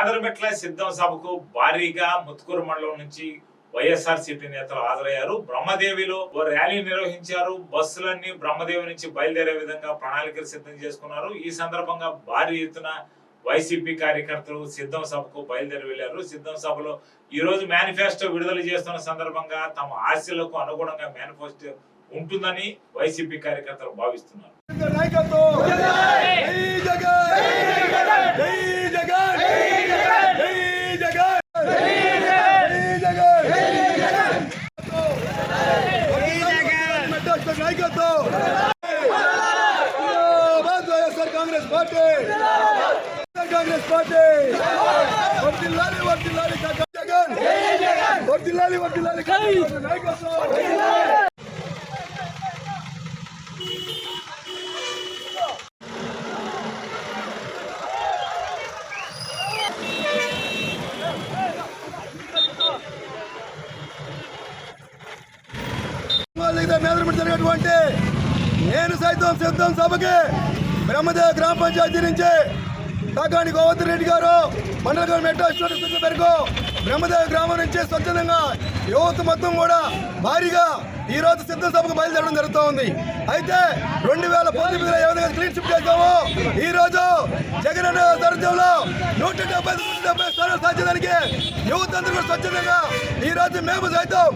మేదరమెట్ల సిద్ధం సభకు భారీగా ముత్తుకూరు మండలం నుంచి వైఎస్ఆర్ సిపి నేతలు హాజరయ్యారు. బ్రహ్మదేవిలో ఓ ర్యాలీ నిర్వహించారు. బస్సులన్నీ బ్రహ్మదేవి నుంచి బయలుదేరే విధంగా ప్రణాళికలు సిద్ధం చేసుకున్నారు. ఈ సందర్భంగా భారీ ఎత్తున వైసీపీ కార్యకర్తలు సిద్ధం సభకు బయలుదేరి వెళ్ళారు సిద్ధం సభలో ఈ రోజు మేనిఫెస్టో విడుదల చేస్తున్న సందర్భంగా తమ ఆశలకు అనుగుణంగా మేనిఫెస్టో ఉంటుందని వైసీపీ కార్యకర్తలు భావిస్తున్నారు నాయకత్వం జై జగన్ జై జగన్ జై జగన్ జై జగన్ మెట్టాస్టర్ నాయకత్వం. వైఎస్ఆర్ కాంగ్రెస్ పార్టీ కాంగ్రెస్ పార్టీ వర్దిల్లాలి వర్దిల్లాలి జగన్ వర్దిల్లాలి వర్దిల్లాలి నాయకత్వం. దగ్గర జరిగినటువంటి నేను సైతం సిద్ధం సభకి బ్రహ్మదేవ గ్రామ పంచాయతీ నుంచి కాకాని గోవర్ధన్ రెడ్డి గారు మండల గారు మెట్రో స్టేషన్ మేరకు బ్రహ్మదేవ గ్రామం నుంచి స్వచ్ఛందంగా యువత మొత్తం కూడా భారీగా ఈ రోజు సిద్ధం సభకు బయలుదేరడం జరుగుతూ ఉంది అయితే రెండు వేల పంతొమ్మిదిలో ఏ విధంగా క్లీన్ షిప్ చేస్తామో ఈ రోజు జగన్ అన్న సారథ్యంలో నూట డెబ్బై నూట డెబ్బై స్థానాలు సాధించడానికి యువత స్వచ్ఛందంగా ఈ రోజు మేము సైతం